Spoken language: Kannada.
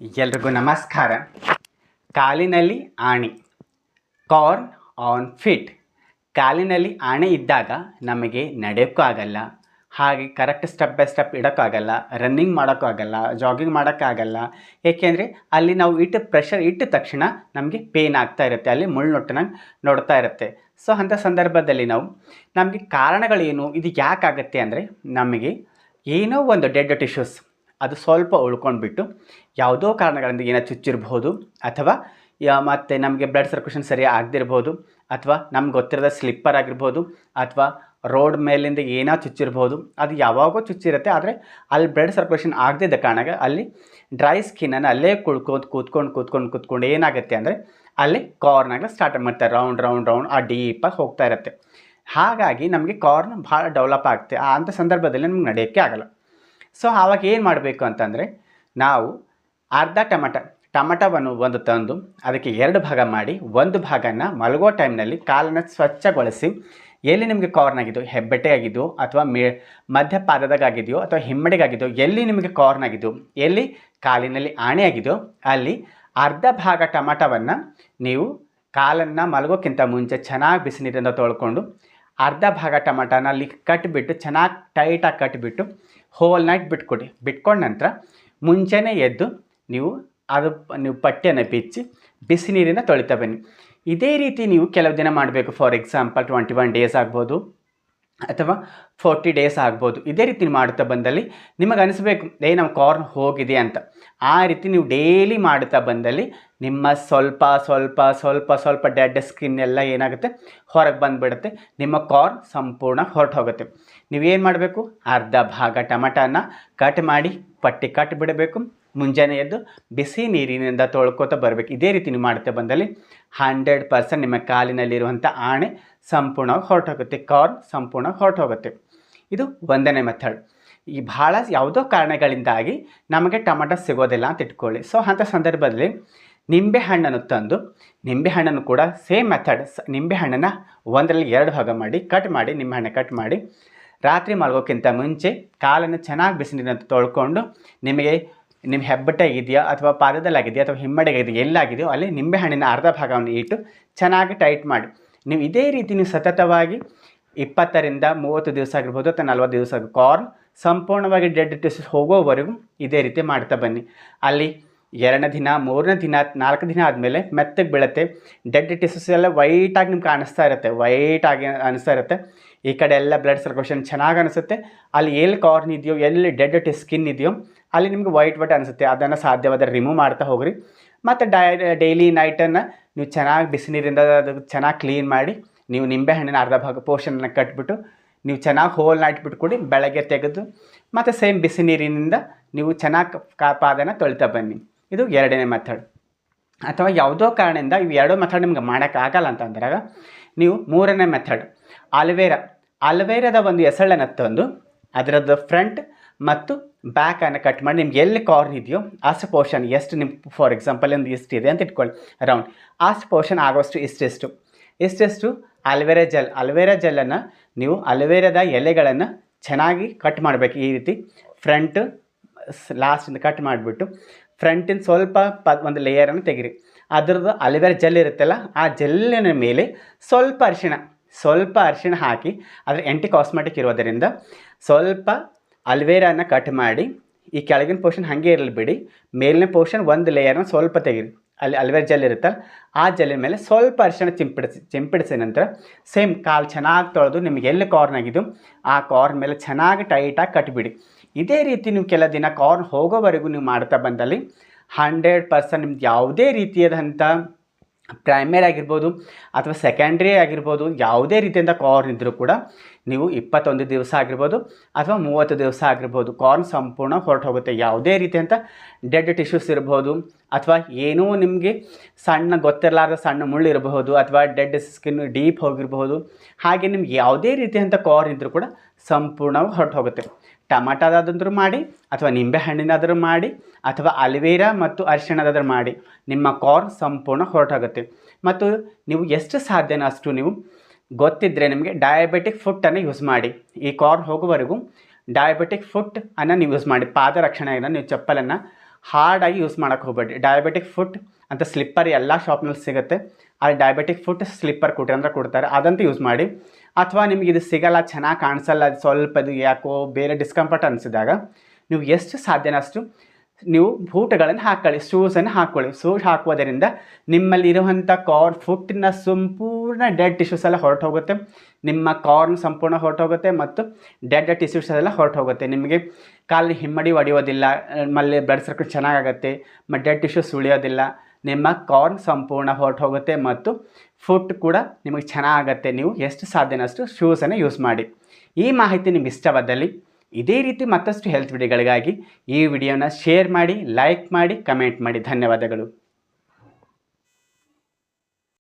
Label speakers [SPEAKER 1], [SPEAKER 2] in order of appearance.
[SPEAKER 1] ಎಲ್ರಿಗೂ ನಮಸ್ಕಾರ. ಕಾಲಿನಲ್ಲಿ ಆಣಿ ಕಾರ್ನ್ ಆನ್ ಫಿಟ್ ಕಾಲಿನಲ್ಲಿ ಆಣೆ ಇದ್ದಾಗ ನಮಗೆ ನಡೆಯೋಕ್ಕೂ ಆಗಲ್ಲ. ಹಾಗೆ ಕರೆಕ್ಟ್ ಸ್ಟೆಪ್ ಬೈ ಸ್ಟೆಪ್ ಇಡೋಕ್ಕಾಗಲ್ಲ ರನ್ನಿಂಗ್ ಮಾಡೋಕ್ಕೂ ಆಗಲ್ಲ ಜಾಗಿಂಗ್ ಮಾಡೋಕ್ಕಾಗಲ್ಲ ಏಕೆಂದರೆ ಅಲ್ಲಿ ನಾವು ಇಟ್ಟು ಪ್ರೆಷರ್ ಇಟ್ಟ ತಕ್ಷಣ ನಮಗೆ ಪೇನ್ ಆಗ್ತಾ ಇರುತ್ತೆ. ಅಲ್ಲಿ ಮುಳ್ಳುನೊಟ್ಟನಾಗ ನೋಡ್ತಾ ಇರುತ್ತೆ. ಸೊ ಅಂಥ ಸಂದರ್ಭದಲ್ಲಿ ನಾವು ನಮಗೆ ಕಾರಣಗಳೇನು, ಇದು ಯಾಕಾಗುತ್ತೆ ಅಂದರೆ ನಮಗೆ ಏನೋ ಒಂದು ಡೆಡ್ ಟಿಶ್ಯೂಸ್ ಅದು ಸ್ವಲ್ಪ ಉಳ್ಕೊಂಡ್ಬಿಟ್ಟು ಯಾವುದೋ ಕಾರಣಗಳಿಂದ ಏನೋ ಚುಚ್ಚಿರ್ಬೋದು ಅಥವಾ ಮತ್ತು ನಮಗೆ ಬ್ಲಡ್ ಸರ್ಕ್ಯುಲೇಷನ್ ಸರಿ ಆಗದಿರ್ಬೋದು ಅಥವಾ ನಮ್ಗೆ ಗೊತ್ತಿರದ ಸ್ಲಿಪ್ಪರ್ ಆಗಿರ್ಬೋದು ಅಥವಾ ರೋಡ್ ಮೇಲಿಂದ ಏನೋ ಚುಚ್ಚಿರ್ಬೋದು, ಅದು ಯಾವಾಗೋ ಚುಚ್ಚಿರುತ್ತೆ. ಆದರೆ ಅಲ್ಲಿ ಬ್ಲಡ್ ಸರ್ಕ್ಯುಲೇಷನ್ ಆಗದಿದ್ದ ಕಾರಣ ಅಲ್ಲಿ ಡ್ರೈ ಸ್ಕಿನ್ನನ್ನು ಅಲ್ಲೇ ಕುಳ್ಕೊಂಡು, ಕೂತ್ಕೊಂಡು ಕೂತ್ಕೊಂಡು ಕೂತ್ಕೊಂಡು ಏನಾಗುತ್ತೆ ಅಂದರೆ ಅಲ್ಲಿ ಕಾರ್ನಾಗ ಸ್ಟಾರ್ಟ್ ಮಾಡ್ತಾರೆ ರೌಂಡ್ ರೌಂಡ್ ರೌಂಡ್ ಆ ಡೀಪಾಗಿ ಹೋಗ್ತಾ ಇರುತ್ತೆ. ಹಾಗಾಗಿ ನಮಗೆ ಕಾರ್ನ್ ಭಾಳ ಡೆವಲಪ್ ಆಗುತ್ತೆ ಆ ಅಂಥ ಸಂದರ್ಭದಲ್ಲಿ ನಮ್ಗೆ ನಡೆಯೋಕ್ಕೆ ಆಗಲ್ಲ. ಸೊ ಆವಾಗ ಏನು ಮಾಡಬೇಕು ಅಂತಂದರೆ, ನಾವು ಅರ್ಧ ಟಮಟ, ಟಮಟವನ್ನು ಒಂದು ತಂದು ಅದಕ್ಕೆ ಎರಡು ಭಾಗ ಮಾಡಿ, ಒಂದು ಭಾಗನ ಮಲಗೋ ಟೈಮ್ನಲ್ಲಿ ಕಾಲನ್ನು ಸ್ವಚ್ಛಗೊಳಿಸಿ, ಎಲ್ಲಿ ನಿಮಗೆ ಕಾರ್ನ್ ಆಗಿದೆಯೋ, ಹೆಬ್ಬೆಟ್ಟೆ ಆಗಿದೆಯೋ, ಅಥವಾ ಮೇ ಮಧ್ಯಪಾದದಾಗಿದೆಯೋ ಅಥವಾ ಹಿಮ್ಮಡಿಗಾಗಿದೆಯೋ, ಎಲ್ಲಿ ನಿಮಗೆ ಕಾರ್ನ್ ಆಗಿದೆಯೋ, ಎಲ್ಲಿ ಕಾಲಿನಲ್ಲಿ ಆಣೆ ಆಗಿದೆಯೋ, ಅಲ್ಲಿ ಅರ್ಧ ಭಾಗ ಟಮಟವನ್ನು ನೀವು ಕಾಲನ್ನು ಮಲಗೋಕ್ಕಿಂತ ಮುಂಚೆ ಚೆನ್ನಾಗಿ ಬಿಸಿ ನೀರಿಂದ ತೊಳ್ಕೊಂಡು ಅರ್ಧ ಭಾಗ ಟಮಾಟನ ಅಲ್ಲಿ ಕಟ್ಬಿಟ್ಟು, ಚೆನ್ನಾಗಿ ಟೈಟಾಗಿ ಕಟ್ಬಿಟ್ಟು ಹೋಲ್ ನೈಟ್ ಬಿಟ್ಕೊಡಿ. ಬಿಟ್ಕೊಂಡ ನಂತರ ಮುಂಚೆನೇ ಎದ್ದು ನೀವು ಅದು, ನೀವು ಪಟ್ಟೆನ ಬಿಚ್ಚಿ ಬಿಸಿ ನೀರಿಂದ ತೊಳಿತಾ ಬನ್ನಿ. ಇದೇ ರೀತಿ ನೀವು ಕೆಲವು ದಿನ ಮಾಡಬೇಕು. For example twenty one days ಆಗ್ಬೋದು. ಅಥವಾ ಫೋರ್ಟಿ ಡೇಸ್ ಆಗ್ಬೋದು. ಇದೇ ರೀತಿ ಮಾಡ್ತಾ ಬಂದಲ್ಲಿ ನಿಮಗೆ ಅನಿಸ್ಬೇಕು, ಏ, ನಮ್ಮ ಕಾರ್ನ್ ಹೋಗಿದೆ ಅಂತ. ಆ ರೀತಿ ನೀವು ಡೈಲಿ ಮಾಡ್ತಾ ಬಂದಲ್ಲಿ ನಿಮ್ಮ ಸ್ವಲ್ಪ ಸ್ವಲ್ಪ ಸ್ವಲ್ಪ ಸ್ವಲ್ಪ ಡೆಡ್ ಸ್ಕಿನ್ ಎಲ್ಲ ಏನಾಗುತ್ತೆ? ಹೊರಗೆ ಬಂದುಬಿಡುತ್ತೆ. ನಿಮ್ಮ ಕಾರ್ನ್ ಸಂಪೂರ್ಣ ಹೊರಟು ಹೋಗುತ್ತೆ ನೀವೇನು ಮಾಡಬೇಕು? ಅರ್ಧ ಭಾಗ ಟಮಟನ ಕಟ್ ಮಾಡಿ, ಪಟ್ಟಿ ಕಟ್ ಬಿಡಬೇಕು ಮುಂಜಾನೆ ಎದ್ದು ಬಿಸಿ ನೀರಿನಿಂದ ತೊಳ್ಕೊತ ಬರಬೇಕು. ಇದೇ ರೀತಿ ನೀವು ಮಾಡ್ತಾ ಬಂದಲ್ಲಿ ಹಂಡ್ರೆಡ್ ಪರ್ಸೆಂಟ್ ನಿಮ್ಮ ಕಾಲಿನಲ್ಲಿರುವಂಥ ಆಣೆ ಸಂಪೂರ್ಣವಾಗಿ ಹೊರಟೋಗುತ್ತೆ. ಕಾರ್ನ್ ಸಂಪೂರ್ಣ ಹೊರಟೋಗುತ್ತೆ. ಇದು ಒಂದನೇ ಮೆಥಡ್ ಈ ಭಾಳ ಯಾವುದೋ ಕಾರಣಗಳಿಂದಾಗಿ ನಮಗೆ ಟೊಮೆಟೊ ಸಿಗೋದಿಲ್ಲ ಅಂತ ಇಟ್ಕೊಳ್ಳಿ. ಸೊ ಅಂಥ ಸಂದರ್ಭದಲ್ಲಿ ನಿಂಬೆ ಹಣ್ಣನ್ನು ತಂದು, ನಿಂಬೆ ಹಣ್ಣನ್ನು ಕೂಡ ಸೇಮ್ ಮೆಥಡ್ ನಿಂಬೆ ಹಣ್ಣನ್ನು ಒಂದರಲ್ಲಿ ಎರಡು ಭಾಗ ಮಾಡಿ ಕಟ್ ಮಾಡಿ, ನಿಂಬೆ ಹಣ್ಣು ಕಟ್ ಮಾಡಿ, ರಾತ್ರಿ ಮಲಗೋಕ್ಕಿಂತ ಮುಂಚೆ ಕಾಲನ್ನು ಚೆನ್ನಾಗಿ ಬಿಸಿ ನೀರಿನ ತೊಳ್ಕೊಂಡು ನಿಮಗೆ ನಿಮ್ಮ ಹೆಬ್ಬಟ್ಟೆ ಆಗಿದೆಯಾ ಅಥವಾ ಪಾದದಲ್ಲಾಗಿದೆಯಾ ಅಥವಾ ಹಿಮ್ಮಡಿಗಾಗಿದೆಯಾ ಎಲ್ಲಾಗಿದೆಯೋ ಅಲ್ಲಿ ನಿಂಬೆಹಣ್ಣಿನ ಅರ್ಧ ಭಾಗವನ್ನು ಇಟ್ಟು ಚೆನ್ನಾಗಿ ಟೈಟ್ ಮಾಡಿ. ನೀವು ಇದೇ ರೀತಿ ನೀವು ಸತತವಾಗಿ ಇಪ್ಪತ್ತರಿಂದ ಮೂವತ್ತು ದಿವಸ ಆಗಿರ್ಬೋದು ಅಥವಾ ನಲ್ವತ್ತು ದಿವಸ ಕಾರ್ನ್ ಸಂಪೂರ್ಣವಾಗಿ ಡೆಡ್ ಟಿಶ್ಯೂಸ್ ಹೋಗೋವರೆಗೂ ಇದೇ ರೀತಿ ಮಾಡ್ತಾ ಬನ್ನಿ. ಅಲ್ಲಿ ಎರಡನೇ ದಿನ, ಮೂರನೇ ದಿನ, ನಾಲ್ಕು ದಿನ ಆದಮೇಲೆ ಮೆತ್ತಗೆ ಬೀಳುತ್ತೆ. ಡೆಡ್ ಟಿಶ್ಯೂಸ್ ಎಲ್ಲ ವೈಟಾಗಿ ನಿಮ್ಗೆ ಕಾಣಿಸ್ತಾ ಇರುತ್ತೆ ವೈಟಾಗಿ ಅನಿಸ್ತಾ ಇರುತ್ತೆ. ಈ ಕಡೆ ಎಲ್ಲ ಬ್ಲಡ್ ಸರ್ಕ್ಯುಲೇಷನ್ ಚೆನ್ನಾಗಿ ಅನಿಸುತ್ತೆ. ಅಲ್ಲಿ ಎಲ್ಲಿ ಕಾರ್ನ್ ಇದೆಯೋ, ಎಲ್ಲಿ ಡೆಡ್ ಸ್ಕಿನ್ ಇದೆಯೋ, ಅಲ್ಲಿ ನಿಮ್ಗೆ ವೈಟ್ ವೈಟ್ ಅನಿಸುತ್ತೆ. ಅದನ್ನು ಸಾಧ್ಯವಾದರೆ ರಿಮೂವ್ ಮಾಡ್ತಾ ಹೋಗ್ರಿ. ಮತ್ತು ಡೈ ಡೈಲಿ ನೈಟನ್ನು ನೀವು ಚೆನ್ನಾಗಿ ಬಿಸಿ ನೀರಿಂದ ಅದು ಚೆನ್ನಾಗಿ ಕ್ಲೀನ್ ಮಾಡಿ, ನೀವು ನಿಂಬೆಹಣ್ಣಿನ ಅರ್ಧ ಭಾಗ ಪೋರ್ಷನನ್ನು ಕಟ್ಬಿಟ್ಟು, ನೀವು ಚೆನ್ನಾಗಿ ಹೋಲ್ ನೈಟ್ ಬಿಟ್ಕೊಡಿ, ಬೆಳಗ್ಗೆ ತೆಗೆದು, ಮತ್ತು ಸೇಮ್ ಬಿಸಿ ನೀರಿನಿಂದ ನೀವು ಚೆನ್ನಾಗಿ ಕಾಪಾದನ್ನು ತೊಳಿತಾ ಬನ್ನಿ. ಇದು ಎರಡನೇ ಮೆಥಡ್ ಅಥವಾ ಯಾವುದೋ ಕಾರಣದಿಂದ ಇವು ಎರಡೂ ಮೆಥಡ್ ನಿಮ್ಗೆ ಮಾಡೋಕ್ಕಾಗಲ್ಲ ಅಂತ ಅಂದಾಗ ನೀವು ಮೂರನೇ ಮೆಥಡ್ ಅಲ್ವೇರಾ ಅಲ್ವೇರಾದ ಒಂದು ಎಸಳನ್ನು ತಂದು ಅದರದ್ದು ಫ್ರಂಟ್ ಮತ್ತು ಬ್ಯಾಕನ್ನು ಕಟ್ ಮಾಡಿ ನಿಮ್ಗೆ ಎಲ್ಲಿ ಕಾರ್ನ್ ಇದೆಯೋ ಅಷ್ಟು ಪೋರ್ಷನ್ ಎಷ್ಟು ನಿಮ್ಮ ಫಾರ್ ಎಕ್ಸಾಂಪಲ್ ಒಂದು ಇದೆ ಅಂತ ಇಟ್ಕೊಳ್ಳಿ ರೌಂಡ್ ಅಷ್ಟು ಪೋರ್ಷನ್ ಆಗೋಷ್ಟು ಇಷ್ಟೆಷ್ಟು ಇಷ್ಟೆಷ್ಟು aloe vera gel. Aloe vera ಜೆಲ್ಲನ್ನು ನೀವು ಅಲ್ವೇರಾದ ಎಲೆಗಳನ್ನು ಚೆನ್ನಾಗಿ ಕಟ್ ಮಾಡಬೇಕು ಈ ರೀತಿ. ಫ್ರಂಟ್ ಲಾಸ್ಟಿಂದ ಕಟ್ ಮಾಡಿಬಿಟ್ಟು ಫ್ರಂಟಿನ ಸ್ವಲ್ಪ ಪ, ಒಂದು ಲೇಯರನ್ನು ತೆಗೀರಿ. ಅದರದ್ದು ಅಲ್ವೇರ ಜೆಲ್ ಇರುತ್ತಲ್ಲ, ಆ ಜೆಲ್ಲಿನ ಮೇಲೆ ಸ್ವಲ್ಪ ಅರಿಶಿಣ. ಸ್ವಲ್ಪ ಅರಿಶಿಣ ಹಾಕಿ ಅದರ ಎಂಟಿ ಕಾಸ್ಮೆಟಿಕ್ ಇರೋದರಿಂದ ಸ್ವಲ್ಪ ಅಲ್ವೇರಾನ ಕಟ್ ಮಾಡಿ, ಈ ಕೆಳಗಿನ ಪೋರ್ಷನ್ ಹಾಗೆ ಇರಲಿ ಬಿಡಿ. ಮೇಲಿನ ಪೋರ್ಷನ್ ಒಂದು ಲೇಯರ್ನ ಸ್ವಲ್ಪ ತೆಗೀರಿ. ಅಲ್ಲಿ ಅಲ್ವೇರ್ ಜೆಲ್ ಇರುತ್ತಲ್ಲ, ಆ ಜೆಲ್ಲಿನ ಮೇಲೆ ಸ್ವಲ್ಪ ಅರಿಶಿಣ ಚಿಂಪಿಡಿಸಿ ಚಿಂಪಿಡಿಸಿದ ನಂತರ ಸೇಮ್ ಕಾಲು ಚೆನ್ನಾಗಿ ತೊಳೆದು ನಿಮಗೆ ಎಲ್ಲಿ ಕಾರ್ನ್ ಆಗಿದ್ದು, ಆ ಕಾರ್ನ್ ಮೇಲೆ ಚೆನ್ನಾಗಿ ಟೈಟಾಗಿ ಕಟ್ಬಿಡಿ ಇದೇ ರೀತಿ ನೀವು ಕೆಲ ದಿನ ಕಾರ್ನ್ ಹೋಗೋವರೆಗೂ ನೀವು ಮಾಡ್ತಾ ಬಂದಲ್ಲಿ ಹಂಡ್ರೆಡ್ ಪರ್ಸೆಂಟ್ ನಿಮ್ದು ಯಾವುದೇ ರೀತಿಯಾದಂಥ ಪ್ರೈಮರಿ ಆಗಿರ್ಬೋದು ಅಥವಾ ಸೆಕೆಂಡ್ರಿ ಆಗಿರ್ಬೋದು ಯಾವುದೇ ರೀತಿಯಿಂದ ಕಾರ್ನ್ ಇದ್ದರೂ ಕೂಡ ನೀವು ಇಪ್ಪತ್ತೊಂದು ದಿವಸ ಆಗಿರ್ಬೋದು ಅಥವಾ ಮೂವತ್ತು ದಿವಸ ಆಗಿರ್ಬೋದು ಕಾರ್ನ್ ಸಂಪೂರ್ಣ ಹೊರಟು ಹೋಗುತ್ತೆ. ಯಾವುದೇ ರೀತಿಯಂಥ ಡೆಡ್ ಟಿಶ್ಯೂಸ್ ಇರ್ಬೋದು ಅಥವಾ ಏನೂ ನಿಮಗೆ ಸಣ್ಣ ಗೊತ್ತಿರಲಾರ್ದ ಸಣ್ಣ ಮುಳ್ಳು ಇರಬಹುದು ಅಥವಾ ಡೆಡ್ ಸ್ಕಿನ್ ಡೀಪ್ ಹೋಗಿರಬಹುದು ಹಾಗೆ ನಿಮ್ಗೆ ಯಾವುದೇ ರೀತಿಯಂಥ ಕಾರ್ನ್ ಇದ್ದರೂ ಕೂಡ ಸಂಪೂರ್ಣವಾಗಿ ಹೊರಟು ಹೋಗುತ್ತೆ. ಟಮಾಟದಾದ್ರೂ ಮಾಡಿ ಅಥವಾ ನಿಂಬೆ ಹಣ್ಣಿನಾದರೂ ಮಾಡಿ ಅಥವಾ ಅಲ್ವೇರಾ ಮತ್ತು ಅರಿಶಿಣದಾದರೂ ಮಾಡಿ ನಿಮ್ಮ ಕಾರ್ನ್ ಸಂಪೂರ್ಣ ಹೊರಟಾಗುತ್ತೆ. ಮತ್ತು ನೀವು ಎಷ್ಟು ಸಾಧ್ಯನೋ ಅಷ್ಟು ನೀವು ಗೊತ್ತಿದ್ದರೆ ನಿಮಗೆ ಡಯಾಬೆಟಿಕ್ ಫುಟ್ಟನ್ನು ಯೂಸ್ ಮಾಡಿ. ಈ ಕಾರ್ನ್ ಹೋಗುವವರೆಗೂ ಡಯಾಬೆಟಿಕ್ ಫುಟ್ ಅನ್ನು ನೀವು ಯೂಸ್ ಮಾಡಿ. ಪಾದರಕ್ಷಣೆಯನ್ನು, ನೀವು ಚಪ್ಪಲನ್ನು ಹಾರ್ಡಾಗಿ ಯೂಸ್ ಮಾಡೋಕ್ಕೆ ಹೋಗಬೇಡಿ ಡಯಾಬೆಟಿಕ್ ಫುಡ್ ಅಂತ ಸ್ಲಿಪ್ಪರ್ ಎಲ್ಲ ಶಾಪ್ನಲ್ಲಿ ಸಿಗುತ್ತೆ. ಅಲ್ಲಿ ಡಯಾಬೆಟಿಕ್ ಫುಡ್ ಸ್ಲಿಪ್ಪರ್ ಕೊಟ್ರಿ ಅಂದ್ರೆ ಕೊಡ್ತಾರೆ. ಅದಂತೂ ಯೂಸ್ ಮಾಡಿ. ಅಥವಾ ನಿಮಗೆ ಇದು ಸಿಗಲ್ಲ, ಚೆನ್ನಾಗಿ ಕಾಣಿಸಲ್ಲ, ಅದು ಸ್ವಲ್ಪ ಇದು ಯಾಕೋ ಬೇರೆ ಡಿಸ್ಕಂಫರ್ಟ್ ಅನಿಸಿದಾಗ, ನೀವು ಎಷ್ಟು ಸಾಧ್ಯನಷ್ಟು ನೀವು ಬೂಟ್ಗಳನ್ನು ಹಾಕ್ಕೊಳ್ಳಿ ಶೂಸನ್ನು ಹಾಕ್ಕೊಳ್ಳಿ ಶೂಸ್ ಹಾಕುವುದರಿಂದ ನಿಮ್ಮಲ್ಲಿರುವಂಥ ಕಾರ್ನ್ ಫುಟ್ಟಿನ ಸಂಪೂರ್ಣ ಡೆಡ್ ಟಿಶ್ಯೂಸ್ ಎಲ್ಲ ಹೊರಟು ಹೋಗುತ್ತೆ ನಿಮ್ಮ ಕಾರ್ನ್ ಸಂಪೂರ್ಣ ಹೊರಟೋಗುತ್ತೆ ಮತ್ತು ಡೆಡ್ ಟಿಶ್ಯೂಸ್ ಎಲ್ಲ ಹೊರಟು ಹೋಗುತ್ತೆ ನಿಮಗೆ ಕಾಲು ಹಿಮ್ಮಡಿ ಒಡೆಯೋದಿಲ್ಲ ಮಲ್ಲಿ ಬ್ಲಡ್ ಸರ್ಕಲ್ ಚೆನ್ನಾಗಾಗುತ್ತೆ ಮತ್ತು ಡೆಡ್ ಟಿಶ್ಯೂಸ್ ಉಳಿಯೋದಿಲ್ಲ ನಿಮ್ಮ ಕಾರ್ನ್ ಸಂಪೂರ್ಣ ಹೊರಟು ಹೋಗುತ್ತೆ ಮತ್ತು ಫುಟ್ ಕೂಡ ನಿಮಗೆ ಚೆನ್ನಾಗುತ್ತೆ. ನೀವು ಎಷ್ಟು ಸಾಧ್ಯನಷ್ಟು ಶೂಸನ್ನು ಯೂಸ್ ಮಾಡಿ. ಈ ಮಾಹಿತಿ ನಿಮ್ಗೆ ಇಷ್ಟವಾದಲ್ಲಿ ಇದೇ ರೀತಿ ಮತ್ತಷ್ಟು ಹೆಲ್ತ್ ವಿಡಿಯೋಗಳಿಗಾಗಿ ಈ ವಿಡಿಯೋನ ಶೇರ್ ಮಾಡಿ ಲೈಕ್ ಮಾಡಿ ಕಮೆಂಟ್ ಮಾಡಿ. ಧನ್ಯವಾದಗಳು.